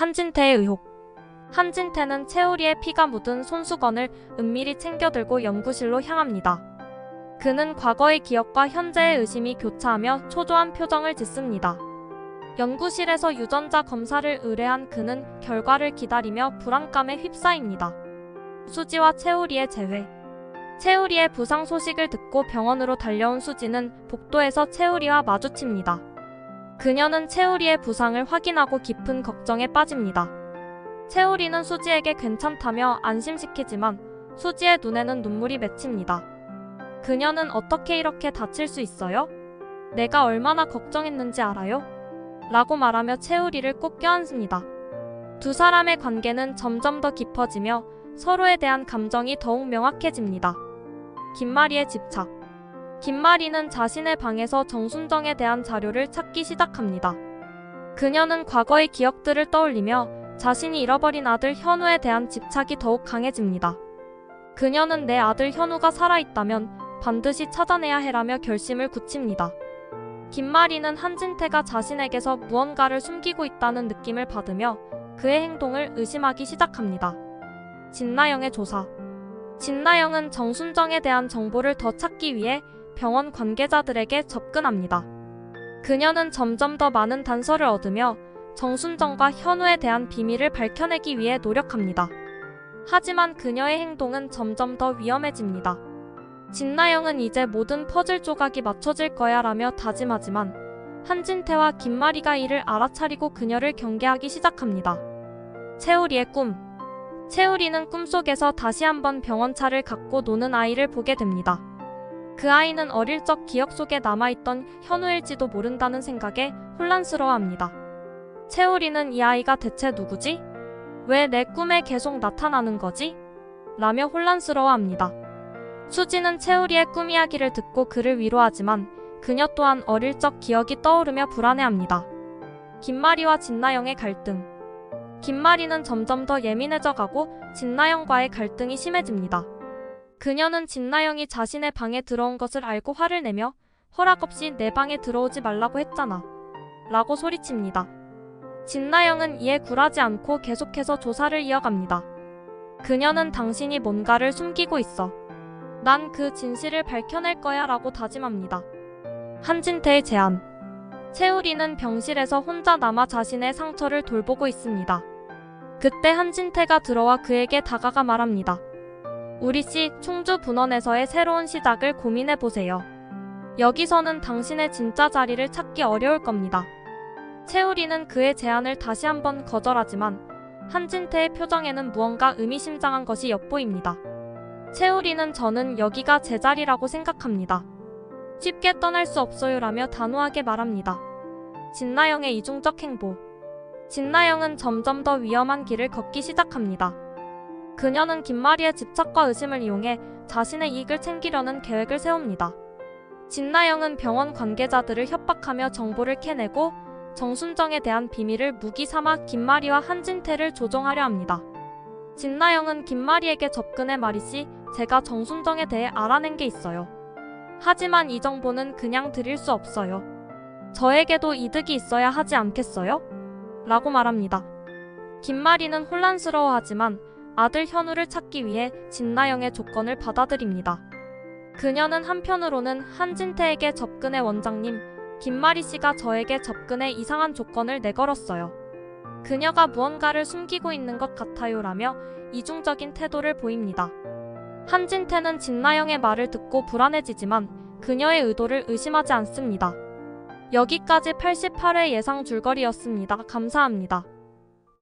한진태의 의혹. 한진태는 채우리의 피가 묻은 손수건을 은밀히 챙겨들고 연구실로 향합니다. 그는 과거의 기억과 현재의 의심이 교차하며 초조한 표정을 짓습니다. 연구실에서 유전자 검사를 의뢰한 그는 결과를 기다리며 불안감에 휩싸입니다. 수지와 채우리의 재회. 채우리의 부상 소식을 듣고 병원으로 달려온 수지는 복도에서 채우리와 마주칩니다. 그녀는 채우리의 부상을 확인하고 깊은 걱정에 빠집니다. 채우리는 수지에게 괜찮다며 안심시키지만 수지의 눈에는 눈물이 맺힙니다. 그녀는 어떻게 이렇게 다칠 수 있어요? 내가 얼마나 걱정했는지 알아요? 라고 말하며 채우리를 꼭 껴안습니다. 두 사람의 관계는 점점 더 깊어지며 서로에 대한 감정이 더욱 명확해집니다. 김마리의 집착. 김마리는 자신의 방에서 정순정에 대한 자료를 찾기 시작합니다. 그녀는 과거의 기억들을 떠올리며 자신이 잃어버린 아들 현우에 대한 집착이 더욱 강해집니다. 그녀는 내 아들 현우가 살아있다면 반드시 찾아내야 해라며 결심을 굳힙니다. 김마리는 한진태가 자신에게서 무언가를 숨기고 있다는 느낌을 받으며 그의 행동을 의심하기 시작합니다. 진나영의 조사. 진나영은 정순정에 대한 정보를 더 찾기 위해 병원 관계자들에게 접근합니다. 그녀는 점점 더 많은 단서를 얻으며 정순정과 현우에 대한 비밀을 밝혀내기 위해 노력합니다. 하지만 그녀의 행동은 점점 더 위험해집니다. 진나영은 이제 모든 퍼즐 조각이 맞춰질 거야 라며 다짐하지만 한진태와 김마리가 이를 알아차리고 그녀를 경계하기 시작합니다. 채우리의 꿈 채우리는 꿈속에서 다시 한번 병원차를 갖고 노는 아이를 보게 됩니다. 그 아이는 어릴 적 기억 속에 남아있던 현우일지도 모른다는 생각에 혼란스러워합니다. 채우리는 이 아이가 대체 누구지? 왜 내 꿈에 계속 나타나는 거지? 라며 혼란스러워합니다. 수지는 채우리의 꿈 이야기를 듣고 그를 위로하지만 그녀 또한 어릴 적 기억이 떠오르며 불안해합니다. 김마리와 진나영의 갈등. 김마리는 점점 더 예민해져 가고 진나영과의 갈등이 심해집니다. 그녀는 진나영이 자신의 방에 들어온 것을 알고 화를 내며 허락 없이 내 방에 들어오지 말라고 했잖아. 라고 소리칩니다. 진나영은 이에 굴하지 않고 계속해서 조사를 이어갑니다. 그녀는 당신이 뭔가를 숨기고 있어. 난 그 진실을 밝혀낼 거야 라고 다짐합니다. 한진태의 제안. 채우리는 병실에서 혼자 남아 자신의 상처를 돌보고 있습니다. 그때 한진태가 들어와 그에게 다가가 말합니다. 우리 씨 충주 분원에서의 새로운 시작을 고민해 보세요. 여기서는 당신의 진짜 자리를 찾기 어려울 겁니다. 채우리는 그의 제안을 다시 한번 거절하지만 한진태의 표정에는 무언가 의미심장한 것이 엿보입니다. 채우리는 저는 여기가 제 자리라고 생각합니다. 쉽게 떠날 수 없어요라며 단호하게 말합니다. 진나영의 이중적 행보. 진나영은 점점 더 위험한 길을 걷기 시작합니다. 그녀는 김마리의 집착과 의심을 이용해 자신의 이익을 챙기려는 계획을 세웁니다. 진나영은 병원 관계자들을 협박하며 정보를 캐내고 정순정에 대한 비밀을 무기 삼아 김마리와 한진태를 조종하려 합니다. 진나영은 김마리에게 접근해 말이지 제가 정순정에 대해 알아낸 게 있어요. 하지만 이 정보는 그냥 드릴 수 없어요. 저에게도 이득이 있어야 하지 않겠어요? 라고 말합니다. 김마리는 혼란스러워하지만 아들 현우를 찾기 위해 진나영의 조건을 받아들입니다. 그녀는 한편으로는 한진태에게 접근해 원장님, 김마리 씨가 저에게 접근해 이상한 조건을 내걸었어요. 그녀가 무언가를 숨기고 있는 것 같아요 라며 이중적인 태도를 보입니다. 한진태는 진나영의 말을 듣고 불안해지지만 그녀의 의도를 의심하지 않습니다. 여기까지 88회 예상 줄거리였습니다. 감사합니다.